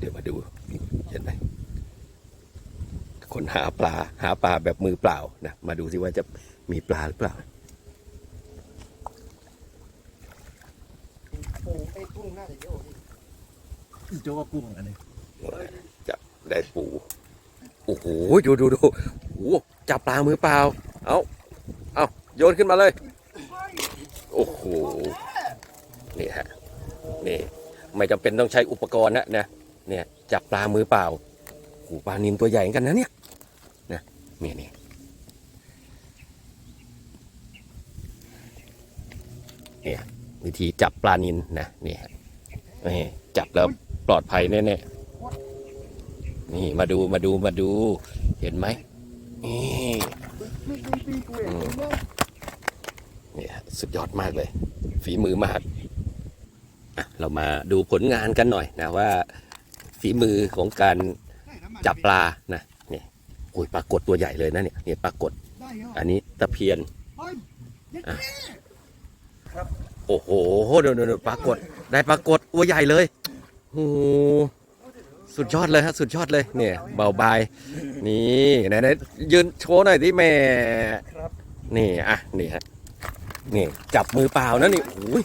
เดี๋ยวมาดูเห็นไหมคนหาปลาหาปลาแบบมือเปล่านะมาดูสิว่าจะมีปลาหรือเปล่าปูไอ้กุ้งน่าจะเยอะพี่โจ้ว่ากุ้งอันนี้จะได้ปูโอ้โหดูดูดูโอ้โหจับปลามือเปล่าเอาเอาโยนขึ้นมาเลย โอ้โหนี่ฮะนี่ไม่จำเป็นต้องใช้อุปกรณ์นะนะ เนี่ยจับปลามือเปล่าโอ้ปลานินตัวใหญ่กันนะเนี่ยนะเนี่นี่เนี่ยวิธีจับปลานินนะนี่ฮะนี่จับแล้วปลอดภัยแน่ๆนี่มาดูมาดูมาดู เห็นไหมนี่เองเนาะนี่ฮะสุดยอดมากเลย ฝีมือมากอะเรามาดูผลงานกันหน่อยนะว่า ฝีมือของการจับปลานะเนี่ยโอ้ยปลากดตัวใหญ่เลยนะเนี่ยเนี่ยปลากดได้เหรออันนี้ตะเพียนเฮ้ยยัดอะโอ้โหเดี๋ยวเดี๋ยวเดี๋ยวปลากดได้ปลากดตัวใหญ่เลยโอ้โหสุดยอดเลยฮะสุดยอดเลยเนี่ยเบาบายนี่ไหนไหนยืนโชว์หน่อยดิแม่นี่อะนี่ฮะนี่จับมือเปล่านะนี่โอ้ย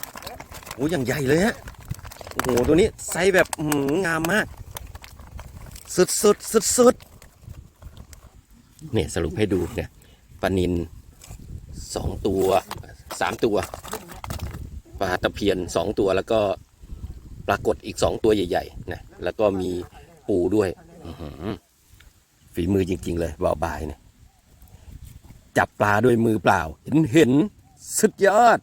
โอ้ยอย่างใหญ่เลยฮะโอ้โหตัวนี้ไซส์แบบงามมาก สุดสุดสุดสุดเนี่ยสรุปให้ดูเนี่ยปลานินสองตัวสามตัวปลาตะเพียนสองตัวแล้วก็ปรากฏอีกสองตัวใหญ่ๆนะแล้วก็มีปูด้วยฝีมือจริง ๆ เลยบ่าวบายเนี่ยจับปลาด้วยมือเปล่า เห็นเห็นสุดยอด